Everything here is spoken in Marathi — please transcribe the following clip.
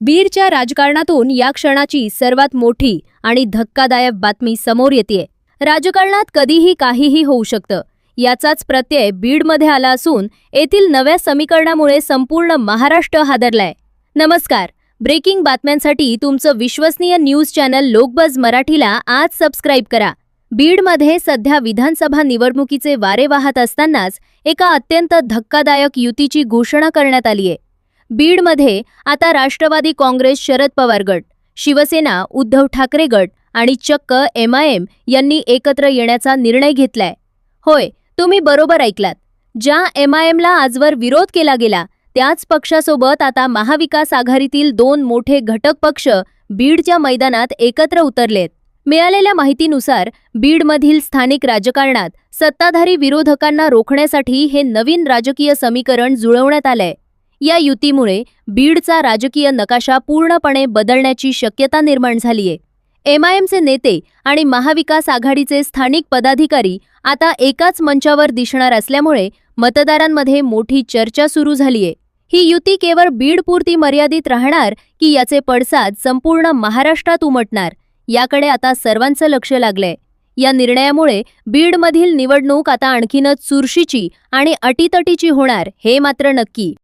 बीडच्या राजकारणातून या क्षणाची सर्वात मोठी आणि धक्कादायक बातमी समोर येते राजकारणात कधीही काहीही होऊ शकतं. याचाच प्रत्यय बीडमध्ये आला असून येथील नव्या समीकरणामुळे संपूर्ण महाराष्ट्र हादरलाय. नमस्कार. ब्रेकिंग बातम्यांसाठी तुमचं विश्वसनीय न्यूज चॅनल लोकबज मराठीला आज सबस्क्राईब करा. बीडमध्ये सध्या विधानसभा निवडणुकीचे वारे वाहत असतानाच एका अत्यंत धक्कादायक युतीची घोषणा करण्यात आली आहे बीडमध्ये आता राष्ट्रवादी काँग्रेस शरद पवार गट शिवसेना उद्धव ठाकरे गट आणि चक्क एम आय एम यांनी एकत्र येण्याचा निर्णय घेतलाय. होय तुम्ही बरोबर ऐकलात. ज्या एम आय एमला आजवर विरोध केला गेला त्याच पक्षासोबत आता महाविकास आघाडीतील दोन मोठे घटक पक्ष बीडच्या मैदानात एकत्र उतरलेत. मिळालेल्या माहितीनुसार बीडमधील स्थानिक राजकारणात सत्ताधारी विरोधकांना रोखण्यासाठी हे नवीन राजकीय समीकरण जुळवण्यात आलंय. या युतीमुळे बीडचा राजकीय नकाशा पूर्णपणे बदलण्याची शक्यता निर्माण झालीय. एमआयएमचे नेते आणि महाविकास आघाडीचे स्थानिक पदाधिकारी आता एकाच मंचावर दिसणार असल्यामुळे मतदारांमध्ये मोठी चर्चा सुरू झालीय. ही युती केवळ बीडपुरती मर्यादित राहणार की याचे पडसाद संपूर्ण महाराष्ट्रात उमटणार याकडे आता सर्वांचं लक्ष लागलंय. या निर्णयामुळे बीडमधील निवडणूक आता आणखीनच चुरशीची आणि अटीतटीची होणार हे मात्र नक्की.